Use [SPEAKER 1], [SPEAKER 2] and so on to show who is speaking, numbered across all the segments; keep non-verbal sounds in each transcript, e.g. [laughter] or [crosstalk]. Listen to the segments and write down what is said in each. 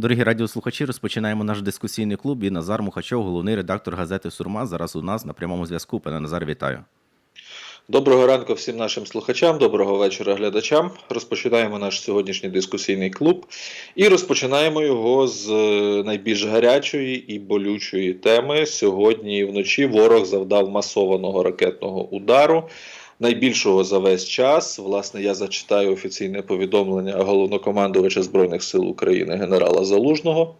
[SPEAKER 1] Дорогі радіослухачі, розпочинаємо наш дискусійний клуб. І Назар Мухачов, головний редактор газети Сурма. Зараз у нас на прямому зв'язку. Пане Назар, вітаю.
[SPEAKER 2] Доброго ранку всім нашим слухачам, доброго вечора глядачам. Розпочинаємо наш сьогоднішній дискусійний клуб і розпочинаємо його з е, найбільш гарячої і болючої теми. Сьогодні вночі ворог завдав масованого ракетного удару. Найбільшого за весь час, власне, я зачитаю офіційне повідомлення головнокомандувача Збройних сил України генерала Залужного.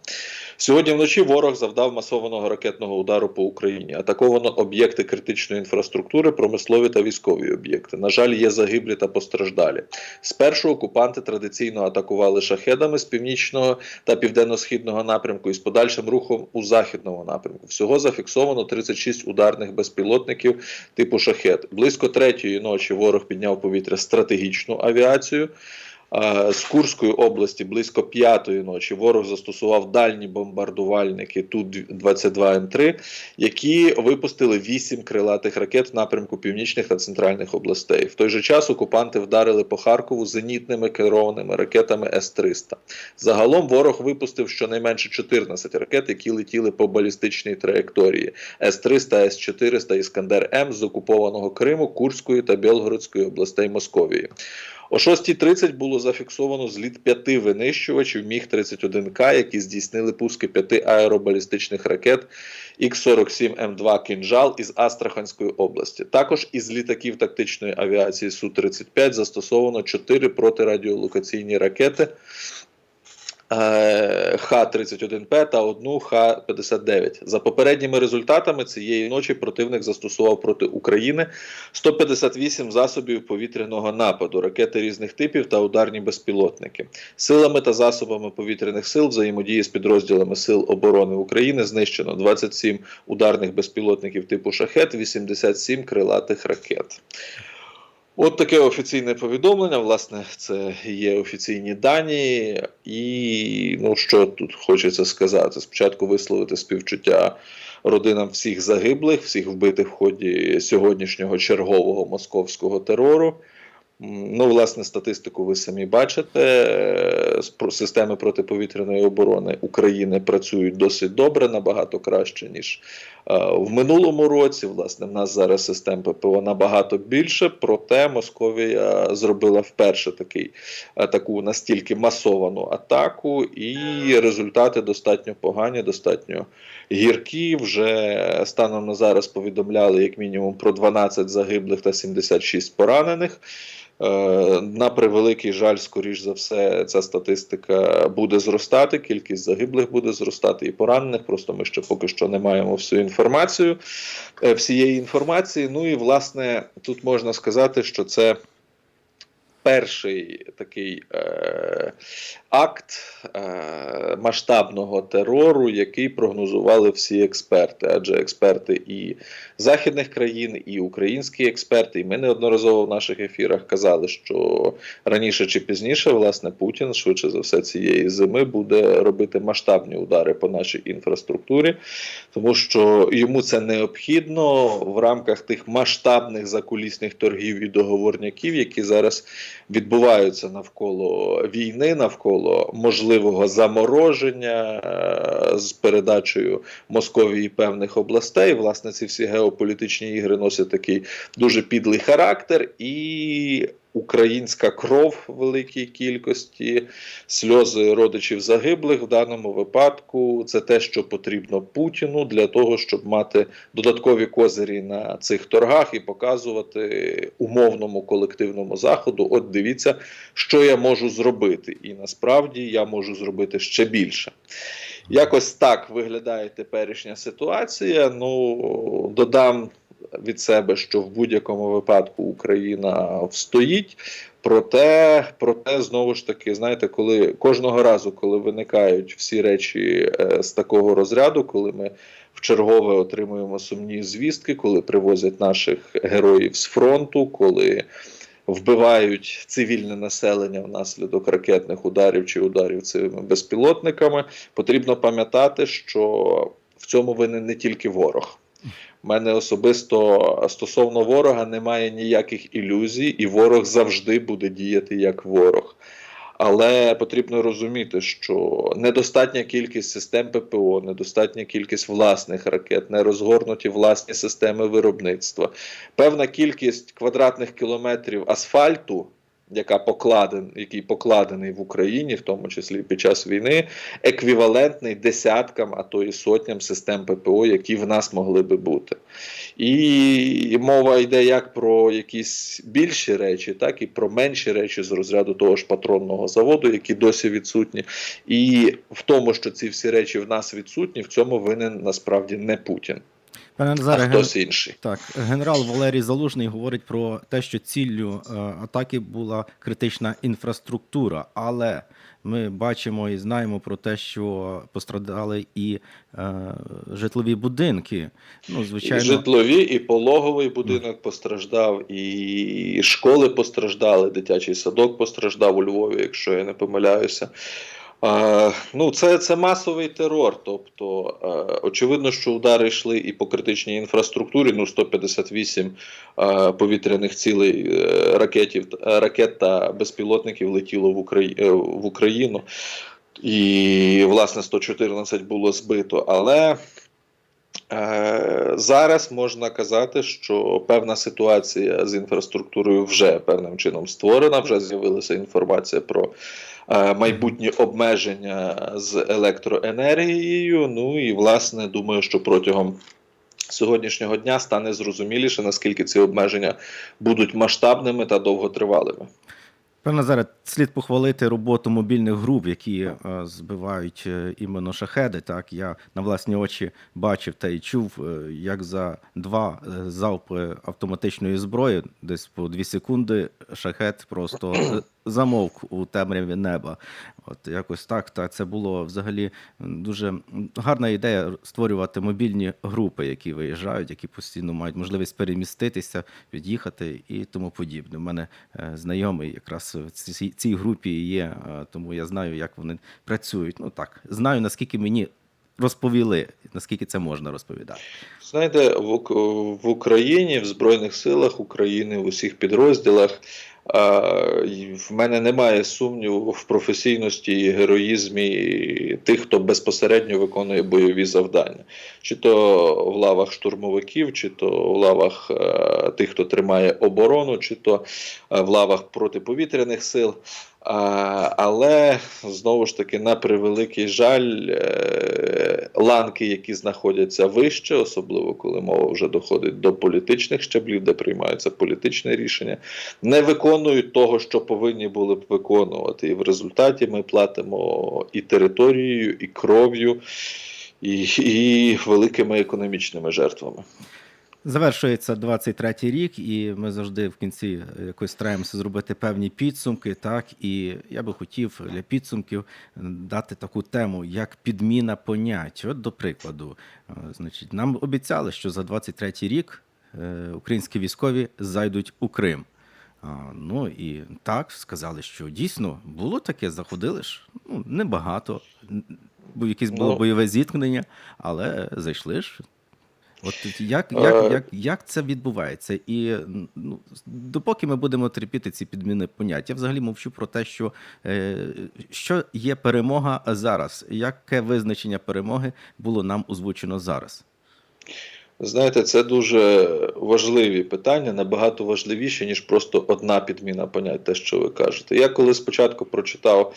[SPEAKER 2] Сьогодні вночі ворог завдав масованого ракетного удару по Україні. Атаковано об'єкти критичної інфраструктури, промислові та військові об'єкти. На жаль, є загиблі та постраждалі. Спершу окупанти традиційно атакували шахедами з північного та південно-східного напрямку і з подальшим рухом у західному напрямку. Всього зафіксовано 36 ударних безпілотників типу шахет. Близько третьої ночі ворог підняв повітря стратегічну авіацію. З Курської області близько п'ятої ночі ворог застосував дальні бомбардувальники Ту-22М3, які випустили вісім крилатих ракет в напрямку північних та центральних областей. В той же час окупанти вдарили по Харкову зенітними керованими ракетами С-300. Загалом ворог випустив щонайменше 14 ракет, які летіли по балістичній траєкторії С-300, С-400 Іскандер М з окупованого Криму, Курської та Білгородської областей Московії. О 6.30 було зафіксовано зліт п'яти винищувачів Міг-31К, які здійснили пуски п'яти аеробалістичних ракет Х-47М2 «Кінжал» із Астраханської області. Також із літаків тактичної авіації Су-35 застосовано чотири протирадіолокаційні ракети Х-31П та одну Х-59. За попередніми результатами цієї ночі противник застосував проти України 158 засобів повітряного нападу, ракети різних типів та ударні безпілотники. Силами та засобами повітряних сил взаємодії з підрозділами Сил оборони України знищено 27 ударних безпілотників типу шахет, 87 крилатих ракет. От таке офіційне повідомлення. Власне, це є офіційні дані, і ну що тут хочеться сказати: спочатку висловити співчуття родинам всіх загиблих, всіх вбитих в ході сьогоднішнього чергового московського терору. Ну, власне, статистику ви самі бачите. Е, Системи протиповітряної оборони України працюють досить добре, набагато краще, ніж е, в минулому році. Власне, в нас зараз систем ППО набагато більше, проте Московія зробила вперше такий, е, таку настільки масовану атаку, і результати достатньо погані, достатньо гіркі. Вже станом на зараз повідомляли як мінімум про 12 загиблих та 76 поранених. Е, На превеликий жаль, скоріш за все, ця статистика буде зростати. Кількість загиблих буде зростати і поранених. Просто ми ще поки що не маємо всю інформацію, е, всієї інформації. Ну і власне тут можна сказати, що це. Перший такий е, акт масштабного терору, який прогнозували всі експерти, адже експерти і західних країн, і українські експерти, і ми неодноразово в наших ефірах казали, що раніше чи пізніше, власне, Путін швидше за все цієї зими буде робити масштабні удари по нашій інфраструктурі, тому що йому це необхідно в рамках тих масштабних закулісних торгів і договорняків, які зараз відбуваються навколо війни, навколо можливого замороження е, з передачею Московії певних областей. Власне, ці всі геополітичні ігри носять такий дуже підлий характер і. Українська кров в великій кількості, сльози родичів загиблих в даному випадку це те, що потрібно Путіну для того, щоб мати додаткові козирі на цих торгах і показувати умовному колективному заходу. От дивіться, що я можу зробити, і насправді я можу зробити ще більше. Якось так виглядає теперішня ситуація. Ну додам від себе, що в будь-якому випадку Україна встоїть. Проте, проте знову ж таки, знаєте, коли кожного разу, коли виникають всі речі е, з такого розряду, коли ми в чергове отримуємо сумні звістки, коли привозять наших героїв з фронту, коли вбивають цивільне населення внаслідок ракетних ударів чи ударів цими безпілотниками, потрібно пам'ятати, що в цьому винен не тільки ворог. У мене особисто стосовно ворога немає ніяких ілюзій, і ворог завжди буде діяти як ворог. Але потрібно розуміти, що недостатня кількість систем ППО, недостатня кількість власних ракет, не розгорнуті власні системи виробництва, певна кількість квадратних кілометрів асфальту. Яка покладен, який покладений в Україні, в тому числі під час війни, еквівалентний десяткам, а то і сотням систем ППО, які в нас могли би бути. І мова йде як про якісь більші речі, так і про менші речі з розряду того ж патронного заводу, які досі відсутні. І в тому, що ці всі речі в нас відсутні, в цьому винен насправді не Путін,
[SPEAKER 1] Пане
[SPEAKER 2] а
[SPEAKER 1] Назаре, ген-
[SPEAKER 2] хтось інший.
[SPEAKER 1] Так, генерал Валерій Залужний говорить про те, що ціллю е, атаки була критична інфраструктура, але ми бачимо і знаємо про те, що пострадали і е, житлові будинки. Ну,
[SPEAKER 2] І
[SPEAKER 1] звичайно,
[SPEAKER 2] житлові, і пологовий будинок постраждав, і школи постраждали, дитячий садок постраждав у Львові, якщо я не помиляюся. Ну, це, це масовий терор. Тобто, очевидно, що удари йшли і по критичній інфраструктурі. Ну, 158 е, повітряних цілей е, ракетів, ракет та безпілотників летіло в, Украї... е, в Україну. І, власне, 114 було збито. Але Е, Зараз можна казати, що певна ситуація з інфраструктурою вже певним чином створена. Вже з'явилася інформація про майбутні обмеження з електроенергією. Ну і власне думаю, що протягом сьогоднішнього дня стане зрозуміліше, наскільки ці обмеження будуть масштабними та довготривалими.
[SPEAKER 1] Пане Назаре, слід похвалити роботу мобільних груп, які е, збивають е, іменно шахеди. Так, я на власні очі бачив та й чув, е, як за два залпи автоматичної зброї, десь по дві секунди, шахет просто замовк у темряві неба. От якось так. Та це було взагалі дуже гарна ідея створювати мобільні групи, які виїжджають, які постійно мають можливість переміститися, від'їхати і тому подібне. У мене знайомий якраз в цій, цій групі є, е, тому я знаю, як вони працюють. Ну так, знаю, наскільки мені розповіли, наскільки це можна розповідати.
[SPEAKER 2] Знаєте, в, Україні, в Збройних силах України, в усіх підрозділах в мене немає сумніву в професійності і героїзмі тих, хто безпосередньо виконує бойові завдання, чи то в лавах штурмовиків, чи то в лавах е, тих, хто тримає оборону, чи то е, в лавах протиповітряних сил. Але знову ж таки, на превеликий жаль, е, ланки, які знаходяться вище, особливо коли мова вже доходить до політичних щаблів, де приймаються політичні рішення, не виконують того, що повинні були б виконувати. І в результаті ми платимо і територією, і кров'ю, і, і великими економічними жертвами.
[SPEAKER 1] Завершується 23-й рік, і ми завжди в кінці якось стараємося зробити певні підсумки. Так, і я би хотів для підсумків дати таку тему, як підміна понять. От до прикладу, е, значить, нам обіцяли, що за 23-й рік е, українські військові зайдуть у Крим. Ну і так сказали, що дійсно було таке, заходили ж ну, небагато. Бо якесь було
[SPEAKER 2] Ну.
[SPEAKER 1] бойове зіткнення, але зайшли ж. От як, як,
[SPEAKER 2] Е.
[SPEAKER 1] як, як це відбувається? І ну, допоки ми будемо терпіти ці підміни понять, я взагалі мовчу про те, що, е, що є перемога зараз. Яке визначення перемоги було нам озвучено зараз?
[SPEAKER 2] Знаєте, це дуже важливі питання, набагато важливіші, ніж просто одна підміна понять, те, що ви кажете. Я коли спочатку прочитав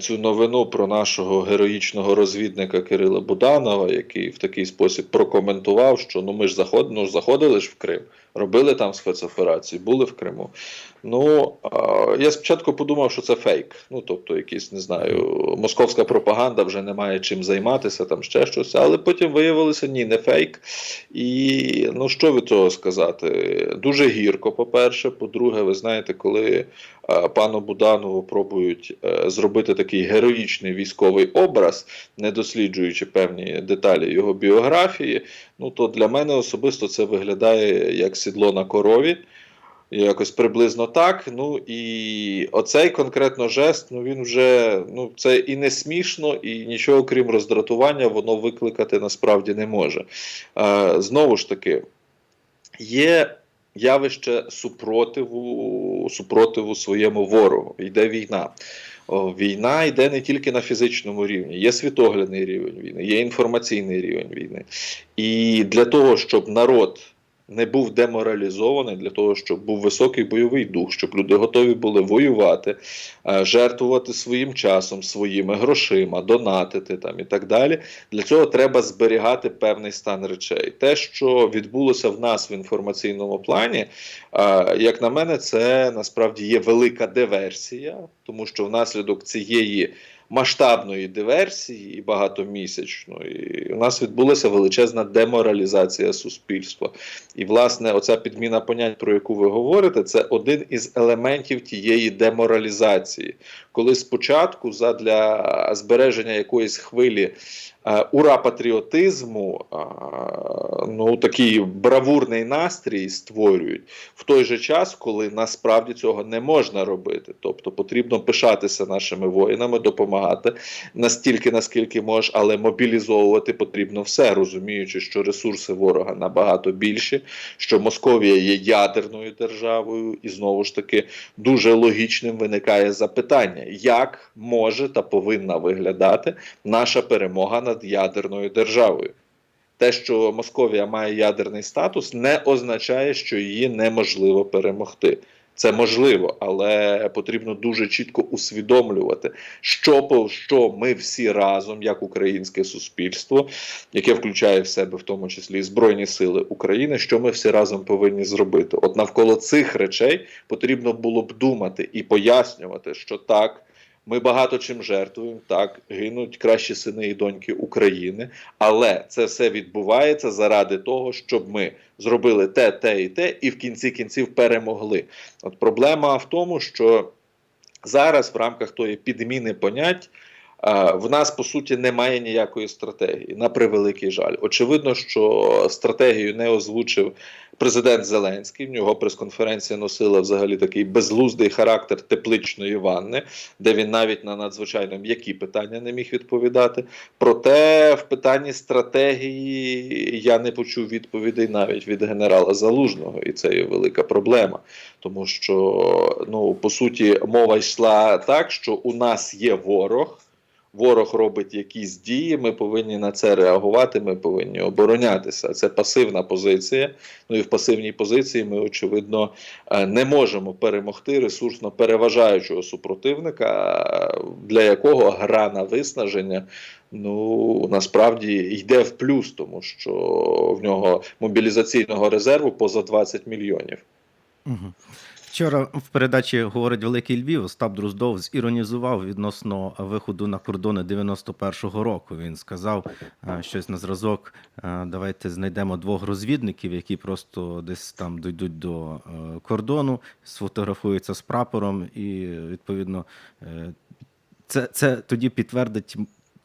[SPEAKER 2] цю новину про нашого героїчного розвідника Кирила Буданова, який в такий спосіб прокоментував, що ну ми ж заход, ну, заходили ж в Крим, робили там спецоперації, були в Криму. Ну я спочатку подумав, що це фейк. Ну тобто, якийсь не знаю, московська пропаганда вже не має чим займатися, там ще щось. Але потім виявилося, ні, не фейк. І ну що від цього сказати? Дуже гірко, по-перше. По-друге, ви знаєте, коли е, пану Буданову пробують е, зробити такий героїчний військовий образ, не досліджуючи певні деталі його біографії, ну то для мене особисто це виглядає як сідло на корові. Якось приблизно так. Ну і оцей конкретно жест, ну він вже ну це і не смішно, і нічого крім роздратування, воно викликати насправді не може. Е, знову ж таки, є явище супротиву, супротиву своєму ворогу. Йде війна. Війна йде не тільки на фізичному рівні, є світоглядний рівень війни, є інформаційний рівень війни. І для того, щоб народ не був деморалізований, для того, щоб був високий бойовий дух, щоб люди готові були воювати, е, жертвувати своїм часом, своїми грошима, донатити там і так далі. Для цього треба зберігати певний стан речей. Те, що відбулося в нас в інформаційному плані, е, як на мене, це насправді є велика диверсія, тому що внаслідок цієї масштабної диверсії і багатомісячної у нас відбулася величезна деморалізація суспільства. І, власне, оця підміна понять, про яку ви говорите, це один із елементів тієї деморалізації, коли спочатку задля збереження якоїсь хвилі ура патріотизму, е, ну такий бравурний настрій створюють в той же час, коли насправді цього не можна робити. Тобто потрібно пишатися нашими воїнами, допомагати настільки, наскільки можеш, але мобілізовувати потрібно все, розуміючи, що ресурси ворога набагато більші, що Московія є ядерною державою, і знову ж таки дуже логічним виникає запитання, як може та повинна виглядати наша перемога над ядерною державою. Те, що Московія має ядерний статус, не означає, що її неможливо перемогти. Це можливо, але потрібно дуже чітко усвідомлювати, що що ми всі разом, як українське суспільство, яке включає в себе в тому числі Збройні Сили України, що ми всі разом повинні зробити. От навколо цих речей потрібно було б думати і пояснювати, що так. Ми багато чим жертвуємо, так гинуть кращі сини і доньки України, але це все відбувається заради того, щоб ми зробили те, те і те, і в кінці кінців перемогли. От проблема в тому, що зараз в рамках тої підміни понять. Е, В нас по суті немає ніякої стратегії на превеликий жаль. Очевидно, що стратегію не озвучив президент Зеленський. В нього прес-конференція носила взагалі такий безглуздий характер тепличної ванни, де він навіть на надзвичайно м'які питання не міг відповідати. Проте в питанні стратегії я не почув відповідей навіть від генерала Залужного, і це є велика проблема. Тому що, ну, по суті, мова йшла так, що у нас є ворог. Ворог робить якісь дії, ми повинні на це реагувати, ми повинні оборонятися. Це пасивна позиція. Ну і в пасивній позиції ми, очевидно, е, не можемо перемогти ресурсно переважаючого супротивника, для якого гра на виснаження ну насправді йде в плюс, тому що в нього мобілізаційного резерву поза 20 мільйонів.
[SPEAKER 1] Угу. Вчора в передачі говорить Великий Львів. Остап Друздов зіронізував відносно виходу на кордони 91-го року. Він сказав е, щось на зразок. е, Давайте знайдемо двох розвідників, які просто десь там дійдуть до е, кордону, сфотографуються з прапором, і відповідно це, це тоді підтвердить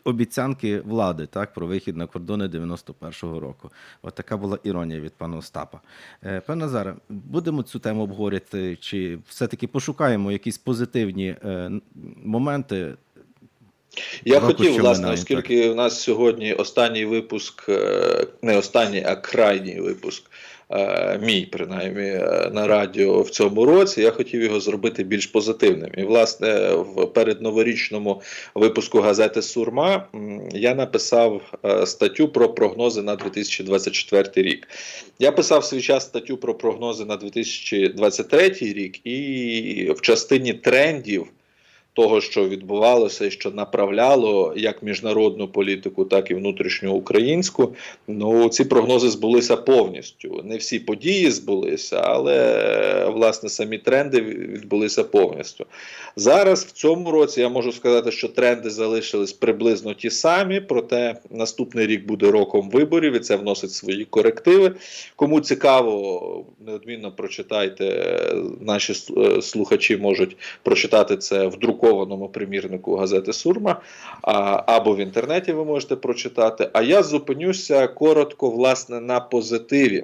[SPEAKER 1] обіцянки влади так, про вихід на кордони 91-го року. От така була іронія від пана Остапа. Е, Пане Назаре, будемо цю тему обговорювати, чи все-таки пошукаємо якісь позитивні е, моменти?
[SPEAKER 2] Я
[SPEAKER 1] Року,
[SPEAKER 2] хотів, власне,
[SPEAKER 1] минає,
[SPEAKER 2] оскільки у нас сьогодні останній випуск, е, не останній, а крайній випуск, е, мій принаймні, е, на радіо в цьому році, я хотів його зробити більш позитивним. І, власне, в передноворічному випуску газети Сурма я написав статтю про прогнози на 2024 рік. Я писав в свій час статтю про прогнози на 2023 рік, і в частині трендів того, що відбувалося і що направляло як міжнародну політику, так і внутрішню українську. Ну ці прогнози збулися повністю. Не всі події збулися, але власне самі тренди відбулися повністю. Зараз в цьому році я можу сказати, що тренди залишились приблизно ті самі, проте наступний рік буде роком виборів, і це вносить свої корективи. Кому цікаво, неодмінно прочитайте. Наші е, слухачі можуть прочитати це в друкованому примірнику газети Сурма, або в інтернеті ви можете прочитати. А я зупинюся коротко, власне, на позитиві.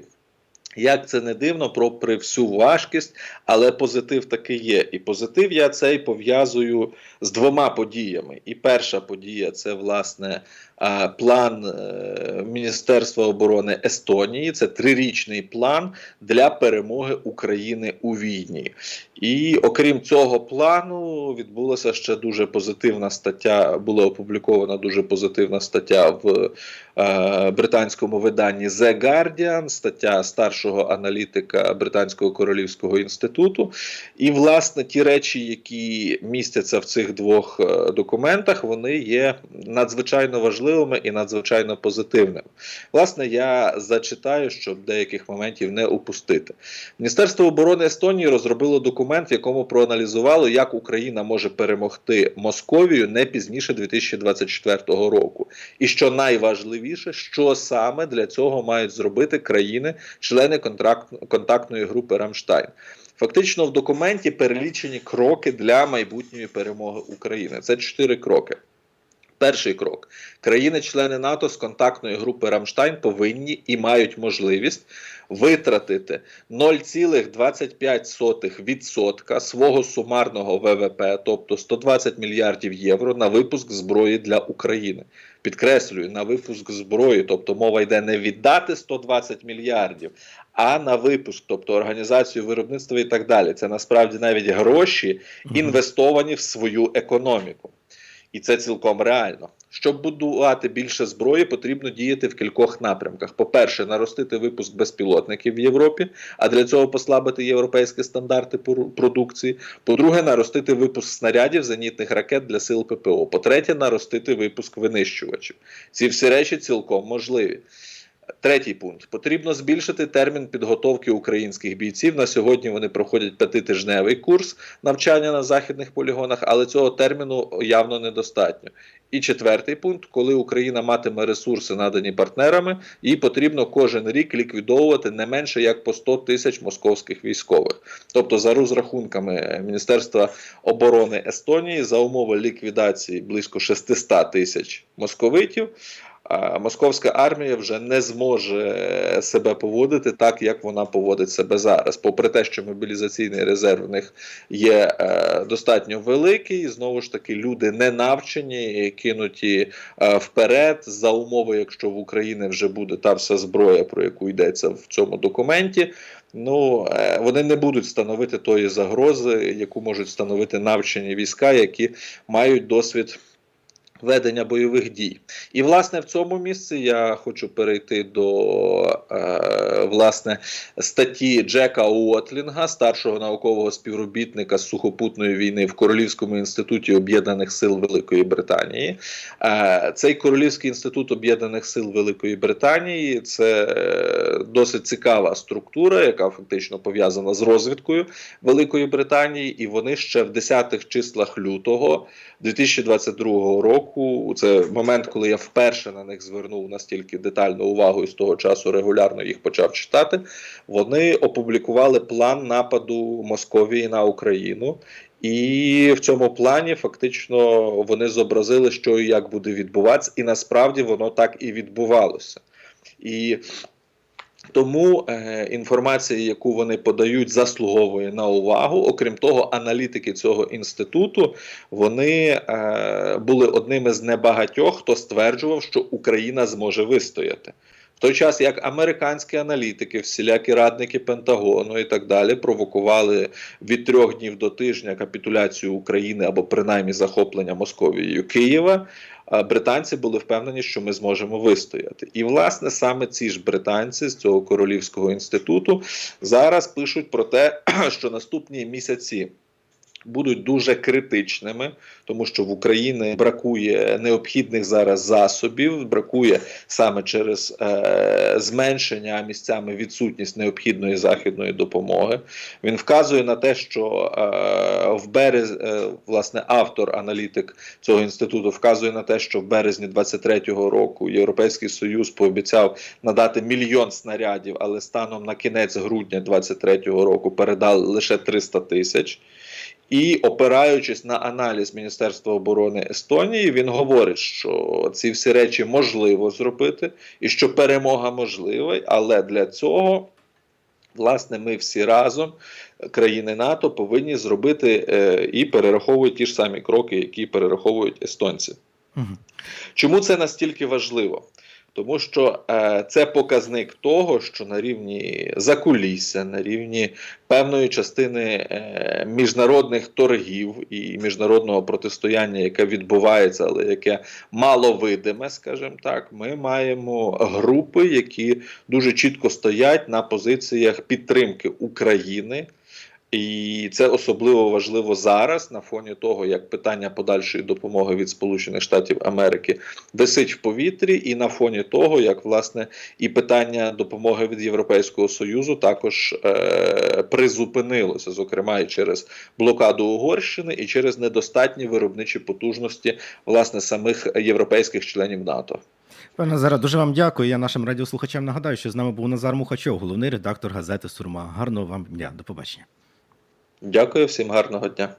[SPEAKER 2] Як це не дивно, про при всю важкість, але позитив таки є. І позитив я цей пов'язую з двома подіями. І перша подія це власне план е, Міністерства оборони Естонії. Це трирічний план для перемоги України у війні. І окрім цього плану, відбулася ще дуже позитивна стаття. Була опублікована дуже позитивна стаття в е, британському виданні The Guardian, стаття старшого аналітика Британського королівського інституту. І, власне, ті речі, які містяться в цих двох е, документах, вони є надзвичайно важливими і надзвичайно позитивними. Власне, я зачитаю, щоб деяких моментів не упустити. Міністерство оборони Естонії розробило документ, в якому проаналізувало, як Україна може перемогти Московію не пізніше 2024 року. І що найважливіше, що саме для цього мають зробити країни-члени контактної групи Рамштайн. Фактично в документі перелічені кроки для майбутньої перемоги України. Це чотири кроки. Перший крок: країни-члени НАТО з контактної групи Рамштайн повинні і мають можливість витратити 0,25% свого сумарного ВВП, тобто 120 мільярдів євро, на випуск зброї для України. Підкреслюю, на випуск зброї, тобто мова йде не віддати 120 мільярдів, а на випуск, тобто організацію виробництва і так далі. Це насправді навіть гроші інвестовані в свою економіку. І це цілком реально. Щоб будувати більше зброї, потрібно діяти в кількох напрямках. По-перше, наростити випуск безпілотників в Європі, а для цього послабити європейські стандарти продукції. По-друге, наростити випуск снарядів зенітних ракет для сил ППО. По-третє, наростити випуск винищувачів. Ці всі речі цілком можливі. Третій пункт: потрібно збільшити термін підготовки українських бійців. На сьогодні вони проходять п'ятитижневий курс навчання на західних полігонах, але цього терміну явно недостатньо. І четвертий пункт: коли Україна матиме ресурси, надані партнерами, їй потрібно кожен рік ліквідовувати не менше як по 100 тисяч московських військових. Тобто, за розрахунками Міністерства оборони Естонії, за умови ліквідації близько 600 тисяч московитів. Московська армія вже не зможе себе поводити так, як вона поводить себе зараз. Попри те, що мобілізаційний резерв в них є е, достатньо великий, знову ж таки, люди не навчені, кинуті е, вперед за умови, якщо в Україні вже буде та вся зброя, про яку йдеться в цьому документі. Ну е, вони не будуть становити тої загрози, яку можуть становити навчені війська, які мають досвід ведення бойових дій. І власне в цьому місці я хочу перейти до власне статті Джека Уотлінга, старшого наукового співробітника сухопутної війни в Королівському інституті Об'єднаних Сил Великої Британії. Е, цей Королівський інститут Об'єднаних Сил Великої Британії це е, досить цікава структура, яка фактично пов'язана з розвідкою Великої Британії, і вони ще в 10-х числах лютого 2022 року. Це момент, коли я вперше на них звернув настільки детальну увагу і з того часу регулярно їх почав читати. Вони опублікували план нападу Московії на Україну. І в цьому плані фактично вони зобразили, що і як буде відбуватися, і насправді воно так і відбувалося. І тому е, інформація, яку вони подають, заслуговує на увагу. Окрім того, аналітики цього інституту вони е, були одними з небагатьох, хто стверджував, що Україна зможе вистояти. В той час як американські аналітики, всілякі радники Пентагону і так далі провокували від трьох днів до тижня капітуляцію України або принаймні захоплення Московією Києва. Британці були впевнені, що ми зможемо вистояти. І, власне, саме ці ж британці з цього королівського інституту зараз пишуть про те, [clears throat] що наступні місяці будуть дуже критичними, тому що в Україні бракує необхідних зараз засобів, бракує саме через е, зменшення місцями відсутність необхідної західної допомоги. Він вказує на те, що е, в берез, е, власне автор, аналітик цього інституту вказує на те, що в березні 23-го року Європейський Союз пообіцяв надати мільйон снарядів, але станом на кінець грудня 23-го року передали лише 300 тисяч. І опираючись на аналіз Міністерства оборони Естонії, він говорить, що ці всі речі можливо зробити, і що перемога можлива, але для цього власне, ми всі разом, країни НАТО, повинні зробити е, і перераховують ті ж самі кроки, які перераховують естонці.
[SPEAKER 1] Мгм.
[SPEAKER 2] Чому це настільки важливо? Тому що е, це показник того, що на рівні закулісся, на рівні певної частини е, міжнародних торгів і міжнародного протистояння, яке відбувається, але яке маловидиме, скажімо так, ми маємо групи, які дуже чітко стоять на позиціях підтримки України. І це особливо важливо зараз, на фоні того, як питання подальшої допомоги від Сполучених Штатів Америки висить в повітрі, і на фоні того, як власне і питання допомоги від Європейського Союзу також е, призупинилося, зокрема і через блокаду Угорщини, і через недостатні виробничі потужності власне самих європейських членів НАТО.
[SPEAKER 1] Пане Назаре, дуже вам дякую. Я нашим радіослухачам нагадаю, що з нами був Назар Мухачов, головний редактор газети Сурма. Гарного вам дня. До побачення.
[SPEAKER 2] Дякую всім гарного дня.